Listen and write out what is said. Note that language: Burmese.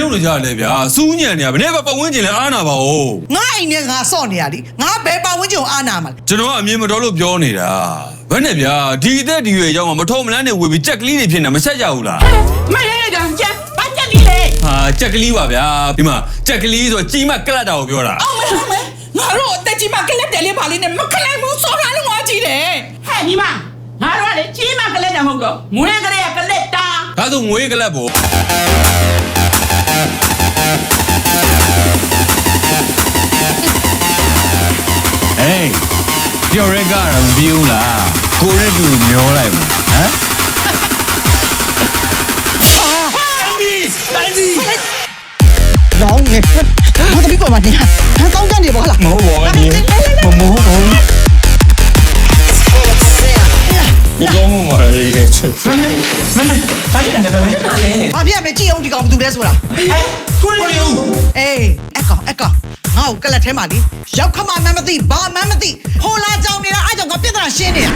လုပ်နေကြရလဲဗျာစူးညံနေရဘယ်နဲ့ပတ်ဝန်းကျင်လဲအားနာပါဦးငါအိမ်နဲ့ငါစော့နေရလीငါဘယ်ပါဝန်းကျင်ကိုအားနာမှာလဲကျွန်တော်ကအမြင်မတော်လို့ပြောနေတာဘယ်နဲ့ဗျာဒီအသက်ဒီရွယ်ရောက်မှမထုံမလန်းနေဝေပြီးကြက်ကလေးတွေဖြစ်နေမဆက်ကြဘူးလားမရရတော့ကြဘာကြက်လီလေဟာကြက်ကလေးပါဗျာဒီမှာကြက်ကလေးဆိုကြီးမကလတ်တာကိုပြောတာအောင်မဲအောင်မဲငါတို့အသက်ကြီးမှကလက်တယ်လေးပါလေးနဲ့မခလိုက်ဘူးစောတာလုံးဝကြည့်တယ်ဟဲ့ညီမငါတို့ကလေကြီးမှကလက်တယ်မဟုတ်တော့မွေးကလေးကကလက်တာဒါဆိုငွေကလတ်ပေါ့ ဟေးပြောရဲကတော့မပြီးဘူးလားကိုရဲတူမျောလိုက်မှာဟမ်လောင်းငယ်ဟာတပီပေါ်မှာနေဟာကောင်းကြနေပါလားမဟုတ်ပါဘူးမမဟုတ်ပါဘူးဒီကောင်မမလေးရဲ့ချက်မမဘာကြည့်နေတယ်လဲဘာပြမယ်ကြည့်အောင်ဒီကောင်ဘာတူလဲဆိုတာဟဲ့ကိုရီယူအေးအကောင်အကောင်ငါ့ ကိုကလတ်ထဲမှာလीရောက်ခမမှန်းမသိဘာမှန်းမသိဟိုလာကြောင်နေတာအားကြောင့်ငါပြဿနာရှင်းနေတာ